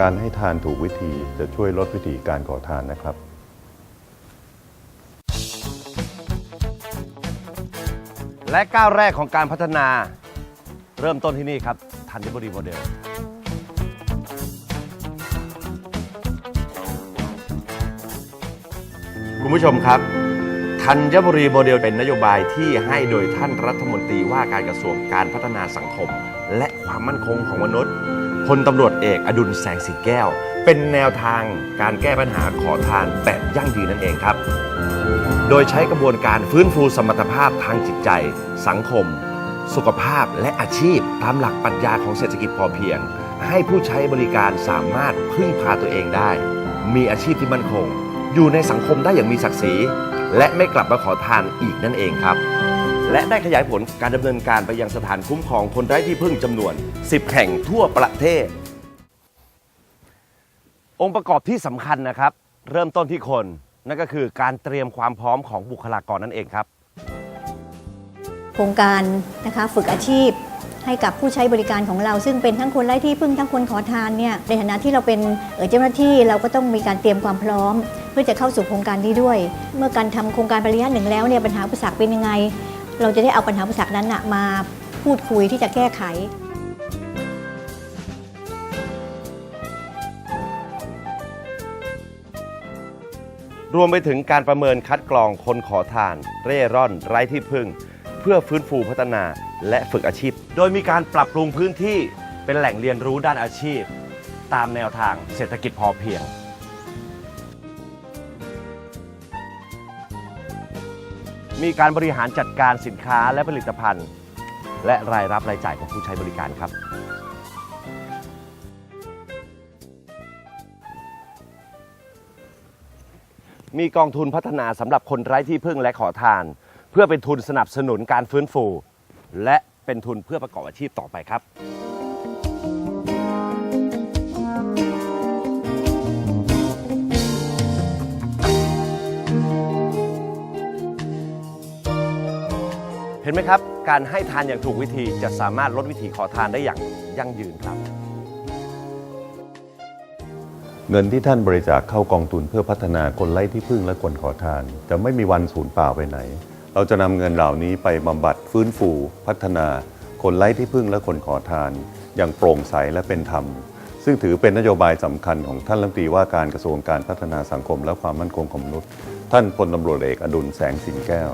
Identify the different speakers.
Speaker 1: การให้ทานถูกวิธีจะช่วยลดวิธีการขอทานนะครับ
Speaker 2: และก้าวแรกของการพัฒนา เริ่มต้นที่นี่ครับธัญบุรีโมเดล คุณผู้ชมครับ ธัญบุรีโมเดลเป็นนโยบายที่ให้โดยท่านรัฐมนตรีว่าการกระทรวงการพัฒนาสังคม และความมั่นคงของมนุษย์พลตำรวจเอกอดุลแสงสีแก้ว เป็นแนวทางการแก้ปัญหาขอทานแบบยั่งยืนนั่นเองครับ โดยใช้กระบวนการฟื้นฟูสมรรถภาพทางจิตใจ สังคม สุขภาพและอาชีพ ตามหลักปรัชญาของเศรษฐกิจพอเพียง ให้ผู้ใช้บริการสามารถพึ่งพาตัวเองได้ มีอาชีพที่มั่นคง อยู่ในสังคมได้อย่างมีศักดิ์ศรี และไม่กลับมาขอทานอีกนั่นเองครับ และได้ขยายผลการดำเนินการไปยังสถานคุ้มครองคนไร้ที่พึ่งจำนวน 10 แห่งทั่วประเทศ องค์ประกอบที่สำคัญนะครับ เริ่มต้นที่คน นั่นก็คือการเตรียมความพร้อมของบุคลากรนั่นเองครับ
Speaker 3: โครงการนะคะฝึกอาชีพให้กับผู้ใช้บริการของเรา ซึ่งเป็นทั้งคนไร้ที่พึ่งทั้งคนขอทานเนี่ยในฐานะที่เราเป็นเอเจ้าหน้าที่เราก็ต้องมีการเตรียมความพร้อม พื่อจะเข้าสู่โครงการนี้ด้วย เมื่อการทำโครงการปริยัติหนึ่งแล้วเนี่ยปัญหาอุปสรรคเป็นยังไง เราจะได้เอาปัญหาอุปสรรคนั้นนะมาพูดคุยที่จะแก้ไข
Speaker 2: รวมไปถึงการประเมินคัดกรองคนขอทาน เร่ร่อน ไร้ที่พึ่ง เพื่อฟื้นฟูพัฒนาและฝึกอาชีพ โดยมีการปรับปรุงพื้นที่เป็นแหล่งเรียนรู้ด้านอาชีพ ตามแนวทางเศรษฐกิจพอเพียง มีการบริหารจัดการสินค้าและผลิตภัณฑ์ และรายรับรายจ่ายของผู้ใช้บริการครับ มีกองทุนพัฒนาสำหรับคนไร้ที่พึ่งและขอทาน เพื่อเป็นทุนสนับสนุนการฟื้นฟู และเป็นทุนเพื่อประกอบอาชีพต่อไปครับ เห็นไหมครับ การให้ทานอย่างถูกวิธีจะสามารถลดวิธีขอทานได้อย่างยั่งยืนครับ
Speaker 1: เงินที่ท่านบริจาคเข้ากองทุนเพื่อพัฒนาคนไร้ที่พึ่งและคนขอทาน จะไม่มีวันสูญเปล่าไปไหน เราจะนำเงินเหล่านี้ไปบำบัดฟื้นฟู พัฒนา คนไร้ที่พึ่งและคนขอทาน อย่างโปร่งใสและเป็นธรรม ซึ่งถือเป็นนโยบายสำคัญของท่านรัฐมนตรีว่าการกระทรวงการพัฒนาสังคมและความมั่นคงของมนุษย์ ท่านพลตำรวจเอกอดุลแสงสิงแก้ว